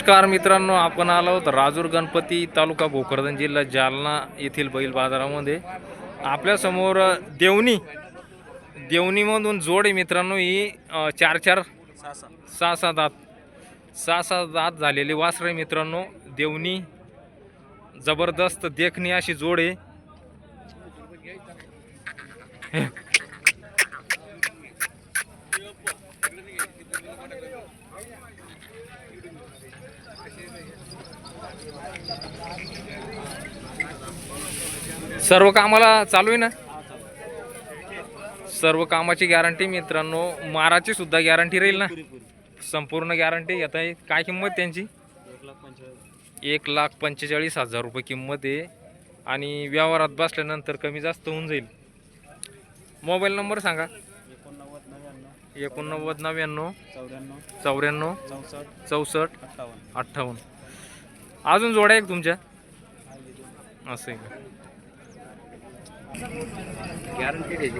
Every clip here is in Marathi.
नमस्कार मित्रांनो आपण आलो आहोत राजूर गणपती तालुका भोकरदन जिल्हा जालना येथील बैल बाजारामध्ये. आपल्यासमोर देवणी. देवणीमधून जोड आहे मित्रांनो ही चार चार सहा सहा दात सहा सहा दात झालेली वासर आहे मित्रांनो देवणी. जबरदस्त देखणी अशी जोड आहे. सर्व कामाला चालू आहे ना? सर्व कामाची गॅरंटी मित्रांनो माराची सुद्धा गॅरंटी राहील ना? संपूर्ण गॅरंटी येत आहे काय किंमत त्यांची? एक लाख पंचेचाळीस हजार रुपये किंमत आहे. आणि व्यवहारात बसल्यानंतर कमी जास्त होऊन जाईल. मोबाईल नंबर सांगा. एकोणनव्वद नव्याण्णव चौऱ्याण्णव चौसष्ट अठ्ठावन्न अठ्ठावन्न. अजून जोड्या एक तुमच्या? असं आहे का? गॅरंटी द्यायची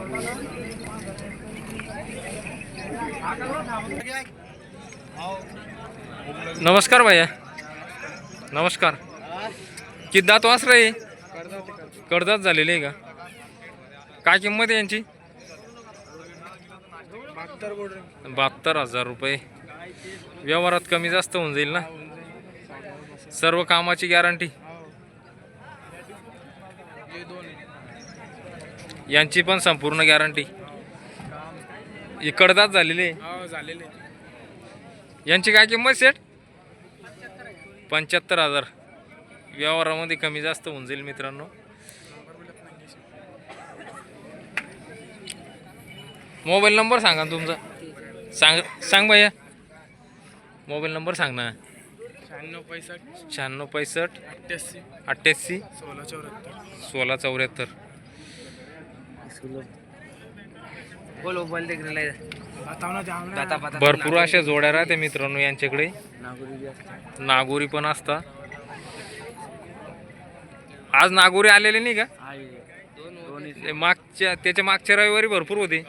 नमस्कार भैया. नमस्कार. किती दात वासर आहे कर्जात झालेली आहे का? काय किंमत आहे यांची? बहात्तर हजार रुपये. व्यवहारात कमी जास्त होऊन जाईल ना? सर्व कामाची गॅरंटी यांची पण संपूर्ण गॅरंटी. कडदात झालेली. आहे हो झालेले. यांची काय किंमत सेट पंच्याहत्तर हजार. व्यवहारामध्ये कमी जास्त होऊन जाईल मित्रांनो. मोबाईल नंबर सांगा ना तुमचा. सांग सांग भैया. मोबाईल नंबर सांग ना. शहाण्णव पैसष्ट शहाण्णव पैसष्ट अठ्ठ्याऐंशी. अठ्ठ्याऐंशी. सोळा चौऱ्याहत्तर. सोळा चौऱ्याहत्तर. भरपूर अशा जोड्या राहते मित्रांनो यांच्याकडे. नागोरी पण असता आज नागोरी आलेले नाही का? मागच्या त्याच्या मागच्या रविवारी भरपूर होते.